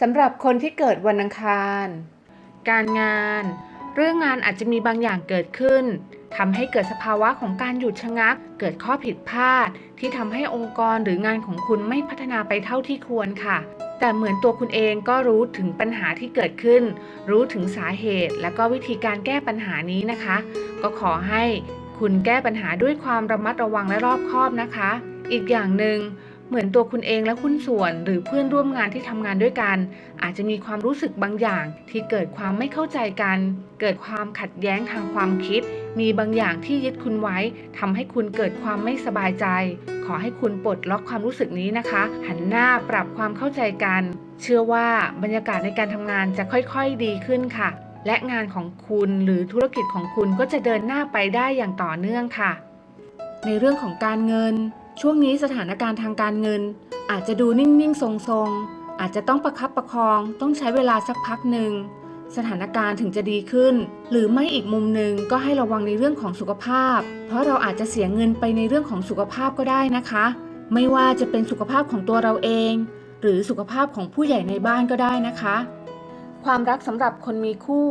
สำหรับคนที่เกิดวันอังคาร การงาน เรื่องงานอาจจะมีบางอย่างเกิดขึ้นทำให้เกิดสภาวะของการหยุดชะงัก เกิดข้อผิดพลาด ที่ทำให้องค์กรหรืองานของคุณไม่พัฒนาไปเท่าที่ควรค่ะ แต่เหมือนตัวคุณเองก็รู้ถึงปัญหาที่เกิดขึ้น รู้ถึงสาเหตุ และก็วิธีการแก้ปัญหานี้นะคะ ก็ขอให้คุณแก้ปัญหาด้วยความระมัดระวังและรอบคอบนะคะ อีกอย่างหนึ่ง เหมือนตัวคุณเองและหุ้นส่วน หรือเพื่อนร่วมงานที่ทำงานด้วยกัน อาจจะมีความรู้สึกบางอย่าง ที่เกิดความไม่เข้าใจกัน เกิดความขัดแย้งทางความคิด มีบางอย่างที่ยึดคุณไว้ทำให้คุณเกิดความไม่สบายใจ ขอให้คุณปลดล็อกความรู้สึกนี้นะคะ หันหน้าปรับความเข้าใจกัน เชื่อว่าบรรยากาศในการทำงานจะค่อยๆดีขึ้นค่ะ และงานของคุณหรือธุรกิจของคุณก็จะเดินหน้าไปได้อย่างต่อเนื่องค่ะ ในเรื่องของการเงิน ช่วงนี้สถานการณ์ทางการเงิน อาจจะดูนิ่งๆ ทรงๆ อาจจะต้องประคับประคอง ต้องใช้เวลาสักพักหนึ่ง สถานการณ์ถึงจะดีขึ้น หรือไม่อีกมุมหนึ่งก็ให้ระวังในเรื่องของสุขภาพ เพราะเราอาจจะเสียเงินไปในเรื่องของสุขภาพก็ได้นะคะ ไม่ว่าจะเป็นสุขภาพของตัวเราเอง หรือสุขภาพของผู้ใหญ่ในบ้านก็ได้นะคะ ความรักสำหรับคนมีคู่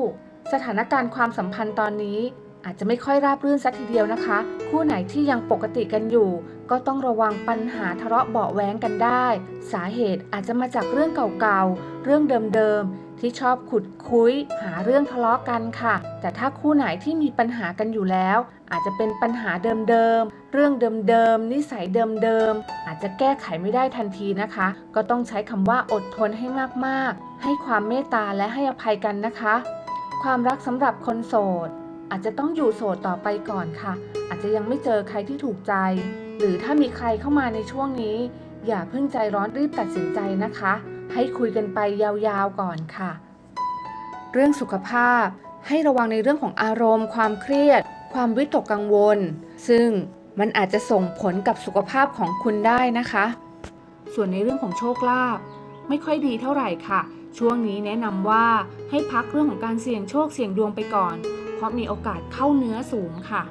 สถานการณ์ความสัมพันธ์ตอนนี้ อาจจะไม่ค่อยราบรื่นสักทีเดียวนะคะ คู่ไหนที่ยังปกติกันอยู่ ก็ต้องระวังปัญหาทะเลาะเบาะแว้งกันได้ สาเหตุอาจจะมาจากเรื่องเก่าๆ เรื่องเดิมๆ ที่ชอบขุดคุย หาเรื่องทะเลาะกันค่ะ แต่ถ้าคู่ไหนที่มีปัญหากันอยู่แล้ว อาจจะเป็นปัญหาเดิมๆ เรื่องเดิมๆ นิสัยเดิมๆ อาจจะแก้ไขไม่ได้ทันทีนะคะ ก็ต้องใช้คำว่าอดทนให้มากๆ ให้ความเมตตาและให้อภัยกันนะคะ ความรักสำหรับคนโสด อาจจะต้องอยู่โสดต่อไปก่อนค่ะ อาจจะยังไม่เจอใครที่ถูกใจ หรือถ้ามีใครเข้ามาในช่วงนี้ อย่าเพิ่งใจร้อนรีบตัดสินใจนะคะ ให้คุยกันไปยาวๆก่อนค่ะ เรื่องสุขภาพ ให้ระวังในเรื่องของอารมณ์ ความเครียด ความวิตกกังวล ซึ่งมันอาจจะส่งผลกับสุขภาพของคุณได้นะคะ ส่วนในเรื่องของโชคลาภไม่ค่อยดีเท่าไหร่ค่ะ ช่วงนี้แนะนำว่าให้พักเรื่องของการเสี่ยงโชคเสี่ยงดวงไปก่อน เพราะมีโอกาสเข้าเนื้อสูงค่ะ